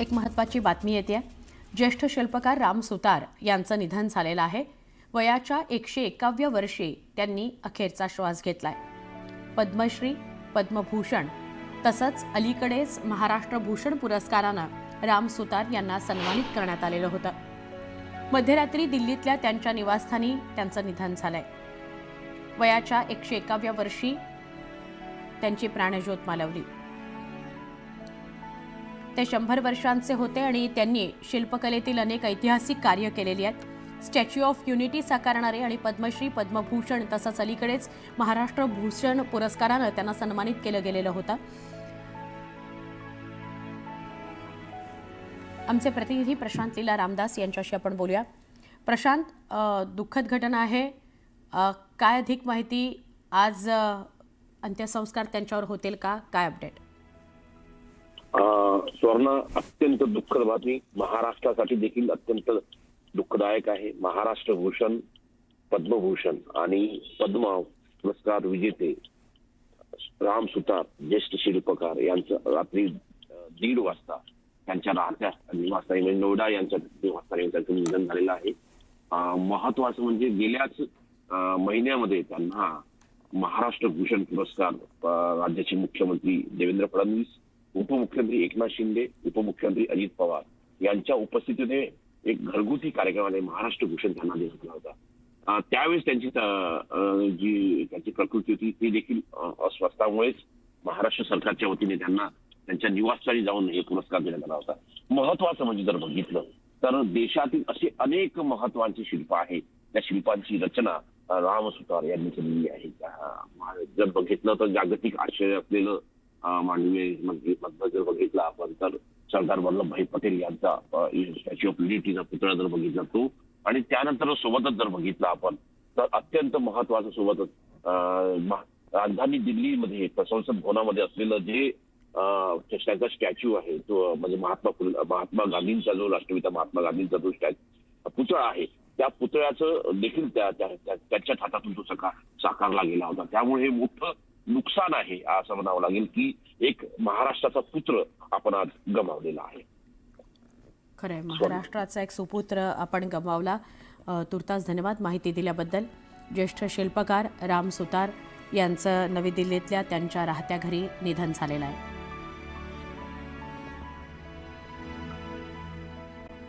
एक महत्त्वाची बातमी येते. ज्येष्ठ शिल्पकार राम सुतार यांचं निधन झालेलं आहे. वयाच्या एकशे एकाव्या वर्षी त्यांनी अखेरचा श्वास घेतलाय. पद्मश्री पद्मभूषण तसंच अलीकडेच महाराष्ट्र भूषण पुरस्कारानं राम सुतार यांना सन्मानित करण्यात आलेलं होतं. मध्यरात्री दिल्लीतल्या त्यांच्या निवासस्थानी त्यांचं निधन झालंय. वयाच्या एकशे एकाव्या वर्षी त्यांची प्राणज्योत मालवली. ते शंभर वर्षांचे होते आणि त्यांनी शिल्पकलेतील अनेक ऐतिहासिक कार्य केलेली आहेत. स्टॅच्यू ऑफ युनिटी साकारणारे आणि पद्मश्री पद्मभूषण तसंच अलीकडेच महाराष्ट्र भूषण पुरस्कारानं त्यांना सन्मानित केलं गेलेलं होतं. आमचे प्रतिनिधी प्रशांत लीला रामदास यांच्याशी आपण बोलूया. प्रशांत दुःखद घटना आहे. काय अधिक माहिती आज अंत्यसंस्कार त्यांच्यावर होतील का? काय अपडेट स्वर्ण अत्यंत दुःखद बातमी. महाराष्ट्रासाठी देखील अत्यंत दुःखदायक आहे. महाराष्ट्र भूषण पद्मभूषण आणि पद्म पुरस्कार विजेते राम सुतार ज्येष्ठ शिल्पकार यांचं रात्री दीड वाजता त्यांच्या राहत्या निवासस्थानी म्हणजे नोएडा यांच्या निवासस्थानी त्यांचं निधन झालेलं आहे. महत्वाचं म्हणजे गेल्याच महिन्यामध्ये त्यांना महाराष्ट्र भूषण पुरस्कार राज्याचे मुख्यमंत्री देवेंद्र फडणवीस उपमुख्यमंत्री एकनाथ शिंदे उपमुख्यमंत्री अजित पवार यांच्या उपस्थितीने एक घरगुती कार्यक्रमाने महाराष्ट्र भूषण त्यांना देण्यात होता. त्यावेळेस त्यांची जी त्यांची प्रकृती होती ती देखील अस्वस्थामुळेच महाराष्ट्र सरकारच्या वतीने त्यांना त्यांच्या निवासस्थानी जाऊन हे पुरस्कार देण्यात आला होता. महत्वाचं म्हणजे जर बघितलं तर देशातील असे अनेक महत्त्वाचे शिल्प आहेत. त्या शिल्पांची रचना राम सुतार यांनी केलेली आहे. जर बघितलं तर जागतिक आश्चर्य असलेलं मांडवे म्हणजे मधलं जर बघितलं. आपण तर सरदार वल्लभभाई पटेल यांचा स्टॅच्यू ऑफ युनिटीचा पुतळा जर बघितला तो आणि त्यानंतर सोबतच जर बघितलं आपण तर अत्यंत महत्वाचं सोबतच महा- राजधानी दिल्लीमध्ये संसद भवनामध्ये असलेलं जे त्याचा स्टॅच्यू आहे तो म्हणजे महात्मा फुल महात्मा गांधींचा जो राष्ट्रपिता महात्मा गांधींचा जो स्टॅच्यू पुतळा आहे. त्या पुतळ्याचं देखील त्या त्या- त्या- हातातून तो सका साकारला गेला होता. त्यामुळे हे मोठं नुकसान आहे असं म्हणावं लागेल की एक महाराष्ट्राचा पुत्र आपण आज गमावलेला आहे. खरंय महाराष्ट्राचा एक सुपुत्र आपण गमावला. तुर्तास धन्यवाद माहिती दिल्याबद्दल. ज्येष्ठ शिल्पकार राम सुतार यांचं नवी दिल्लीतल्या त्यांच्या राहत्या घरी निधन झालेलं आहे.